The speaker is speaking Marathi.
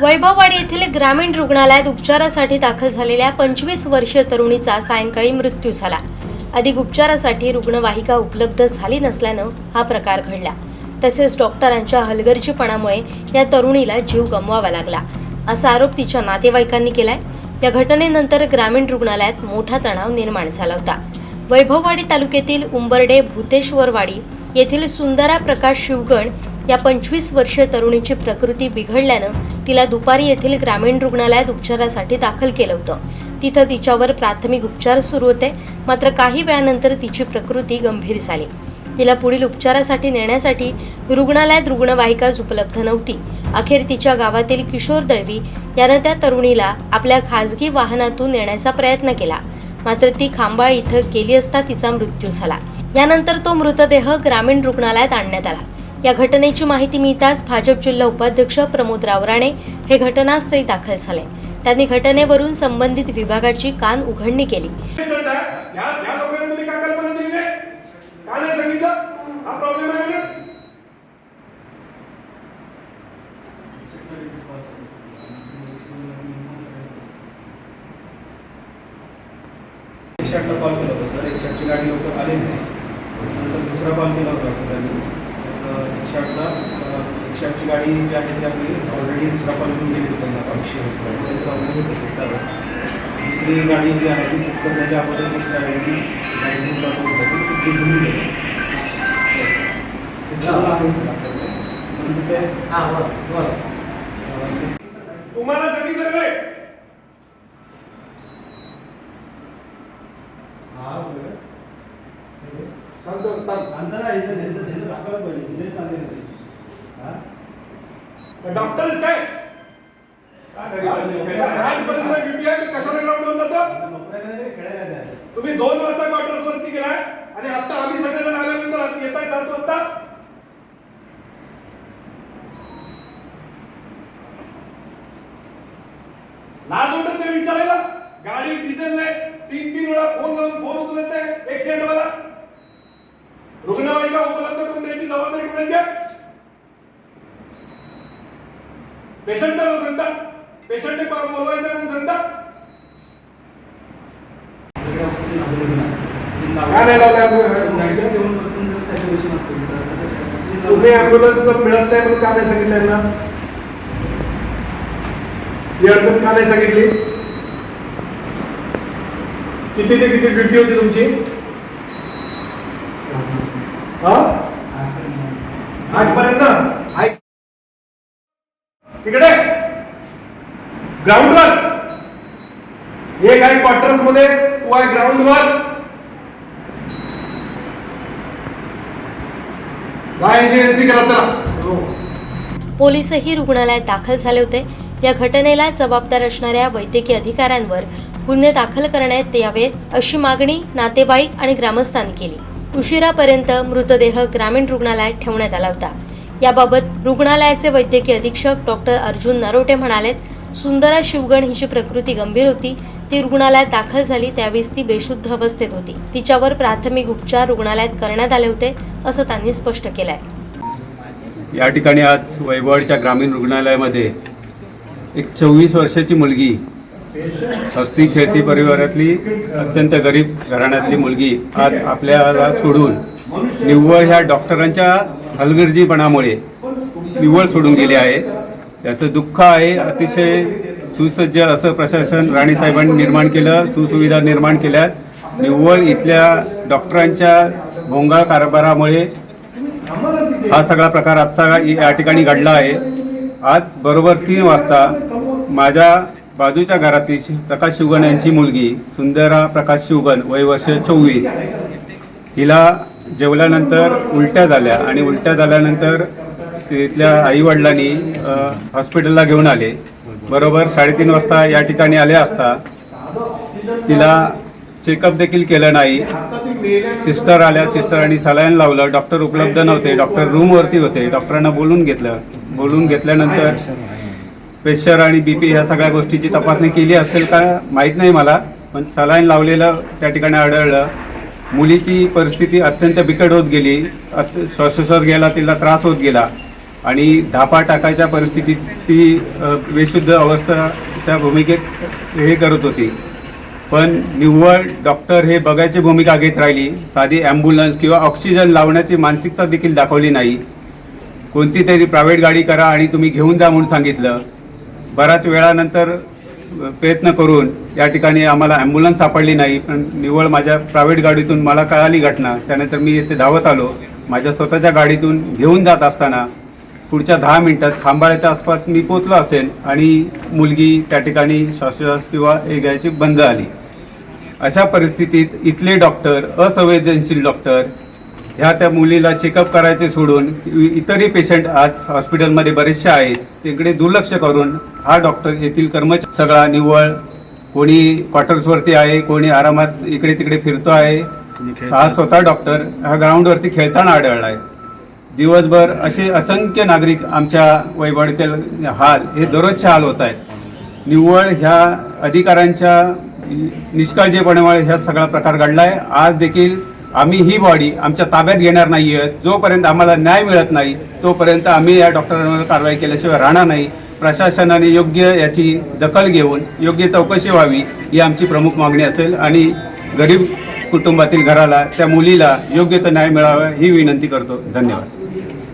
वैभववाडी येथील ग्रामीण रुग्णालयात उपचारासाठी दाखल झालेल्या पंचवीस वर्षीय तरुणीचा सायंकाळी मृत्यू झाला. अधिक उपचारासाठी रुग्णवाहिका उपलब्ध झाली नसल्यानं हा प्रकार घडला. तसेच डॉक्टरांच्या हलगर्जीपणामुळे या तरुणीला जीव गमवावा लागला. असा आरोप तिच्या नातेवाईकांनी केलाय. या घटनेनंतर ग्रामीण रुग्णालयात मोठा तणाव निर्माण झाला होता. वैभववाडी तालुक्यातील उंबर्डे भूतेश्वरवाडी येथील सुंदरा प्रकाश शिवगण या पंचवीस वर्षीय तरुणीची प्रकृती बिघडल्यानं तिला दुपारी येथील ग्रामीण रुग्णालयात उपचारासाठी दाखल केलं होतं. तिथं तिच्यावर प्राथमिक उपचार सुरू होते. मात्र काही वेळानंतर तिची प्रकृती गंभीर झाली. तिला पुढील उपचारासाठी नेण्यासाठी रुग्णालयात रुग्णवाहिकाच उपलब्ध नव्हती. अखेर तिच्या गावातील किशोर दळवी यानं त्या तरुणीला आपल्या खासगी वाहनातून नेण्याचा प्रयत्न केला. मात्र ती खांबाळ इथं गेली असता तिचा मृत्यू झाला. यानंतर तो मृतदेह ग्रामीण रुग्णालयात आणण्यात आला. या घटनेची माहिती मिळताच भाजप जिल्हा उपाध्यक्ष प्रमोद रावराणे हे घटनास्थळी दाखल झाले. त्यांनी घटनेवरून संबंधित विभागाची कान उघडणी केली. कॉल केला होता सर. एकशे आठची गाडी लवकर आली नाही. नंतर दुसरा कॉल केला होता त्यांनी एकशे आठला एकशे आठची गाडी जी आहे ती आपली ऑलरेडी कॉल घेऊन गेली होती त्यांना पाचशे दुसरी गाडी जी आहे ती बुक करण्याच्या अगोदर एक गाडी गाडी ती घेऊन गेली. तुम्हाला सांगितलं नाही सांगतो डॉक्टरच काय? आजपर्यंत तर कशाला ग्राउंडवर जातो तुम्ही दोन वाजता क्वार्टर्स वरती गेलाय आणि आता आम्ही सगळेजण आल्यानंतर येत आहे सात वाजता? लाज वाटत नाही विचारायला? गाडी डिझेल नाही तीन तीन वेळा फोन लावून फोन उचलत नाही. एक्सिडेंट वाला रुग्णवाहिका उपलब्ध करून द्यायची जबाबदारी कोणाची आहे? पेशंट सांगता. पेशंटने बोलवायचं म्हणून सांगता. काय नाही तुम्ही अँब्युलन्स मिळत नाही म्हणून का नाही सांगितलं यांना? ही अडचण का नाही सांगितली? किती ते किती ड्युटी होती तुमची? आठ पर्यंत तिकडे. ग्राउंडवर एक आहे क्वार्टर्समध्ये तू आहे ग्राउंडवर पोलीसही रुग्णालयात दाखल झाले होते. या घटनेला जबाबदार असणाऱ्या वैद्यकीय अधिकाऱ्यांवर गुन्हे दाखल करण्यात यावेत अशी मागणी नातेवाईक आणि ग्रामस्थांनी केली. उशिरापर्यंत मृतदेह ग्रामीण रुग्णालयात ठेवण्यात आला होता. याबाबत रुग्णालयाचे वैद्यकीय अधीक्षक डॉक्टर अर्जुन नरोटे म्हणालेत सुंदरा शिवगण हिची प्रकृती गंभीर होती. ती रुग्णालयात दाखल झाली त्यावेळेस ती बेशुद्ध अवस्थेत होती. तिच्यावर प्राथमिक उपचार रुग्णालयात करण्यात आले होते असं त्यांनी स्पष्ट केलंय. या ठिकाणी आज वैभवडच्या ग्रामीण रुग्णालयामध्ये एक चोवीस वर्षाची मुलगी हस्ती खेळती परिवारातली अत्यंत गरीब घराण्यातली मुलगी आज आपल्याला सोडून निव्वळ ह्या डॉक्टरांच्या हलगर्जीपणामुळे निव्वळ सोडून गेली आहे. त्याचं दुःख आहे अतिशय सुसज्ज असं प्रशासन राणीसाहेबांनी निर्माण केलं सुसुविधा निर्माण केल्या निव्वळ इथल्या डॉक्टरांच्या भोंगाळ कारभारामुळे हा सगळा प्रकार आजचा या ठिकाणी घडला आहे. आज बरोबर तीन वाजता माझ्या बाजूच्या घरातील प्रकाश शिवगण यांची मुलगी सुंदरा प्रकाश शिवगण वय वर्ष चोवीस हिला जेवल्यानंतर उलट्या झाल्या आणि उलट्या झाल्यानंतर तिथल्या आईवडिलांनी हॉस्पिटलला घेऊन आले. बरोबर साडेतीन वाजता या ठिकाणी आले असता तिला चेकअप देखील केलं नाही. सिस्टर आल्या सिस्टरांनी सलाईन लावलं. डॉक्टर उपलब्ध नव्हते. डॉक्टर रूमवरती होते. डॉक्टरांना बोलून घेतलं. बोलून घेतल्यानंतर प्रेशर आणि बी पी ह्या सगळ्या गोष्टीची तपासणी केली असेल का माहीत नाही मला पण सलाईन लावलेलं त्या ठिकाणी आढळलं. मुलीची परिस्थिती अत्यंत बिकट होत गेली. अत- श्वासोश्वास घ्यायला तिला त्रास होत गेला. आणि धापा टाकायच्या परिस्थितीत ती बेशुद्ध अवस्थाच्या भूमिकेत हे करत होती. पण निव्वळ डॉक्टर हे बघायची भूमिका घेत राहिली. साधी ॲम्ब्युलन्स किंवा ऑक्सिजन लावण्याची मानसिकता देखील दाखवली नाही. कोणती तरी प्रायव्हेट गाडी करा आणि तुम्ही घेऊन जा म्हणून सांगितलं. बऱ्याच वेळानंतर प्रयत्न करून या ठिकाणी आम्हाला ॲम्ब्युलन्स सापडली नाही पण निव्वळ माझ्या प्रायव्हेट गाडीतून मला कळाली घटना. त्यानंतर मी येथे धावत आलो. माझ्या स्वतःच्या गाडीतून घेऊन जात असताना पुढच्या दहा मिनिटात खांबाळ्याच्या आसपास मी पोचलो असेल आणि मुलगी त्या ठिकाणी श्वासोश्वास किंवा हे घ्यायची बंद आली. अशा परिस्थितीत इथले डॉक्टर असंवेदनशील डॉक्टर ह्या त्या मुलीला चेकअप करायचे सोडून इतरही पेशंट आज हॉस्पिटलमध्ये बरेचसे आहेत. तिकडे दुर्लक्ष करून हा डॉक्टर येथील कर्मचारी सगळा निव्वळ. कोणी क्वार्टर्सवरती आहे कोणी आरामात इकडे तिकडे फिरतो आहे. हा स्वतः डॉक्टर हा ग्राउंडवरती खेळताना आढळला आहे दिवसभर असे असंख्य नागरिक आमच्या वैभवडीतील हाल हे दररोजचे हाल होत आहेत. निव्वळ ह्या अधिकाऱ्यांच्या निष्काळजीपणामुळे ह्या सगळा प्रकार घडला आहे आज देखील आम्ही ही बॉडी आमच्या ताब्यात घेणार नाही आहे जोपर्यंत आम्हाला न्याय मिळत नाही तोपर्यंत आम्ही या डॉक्टरांवर कारवाई केल्याशिवाय राहणार नाही. प्रशासनाने योग्य याची दखल घेऊन योग्य चौकशी व्हावी ही आमची प्रमुख मागणी असेल आणि गरीब कुटुंबातील घराला त्या मुलीला योग्य तो न्याय मिळावा ही विनंती करतो. धन्यवाद.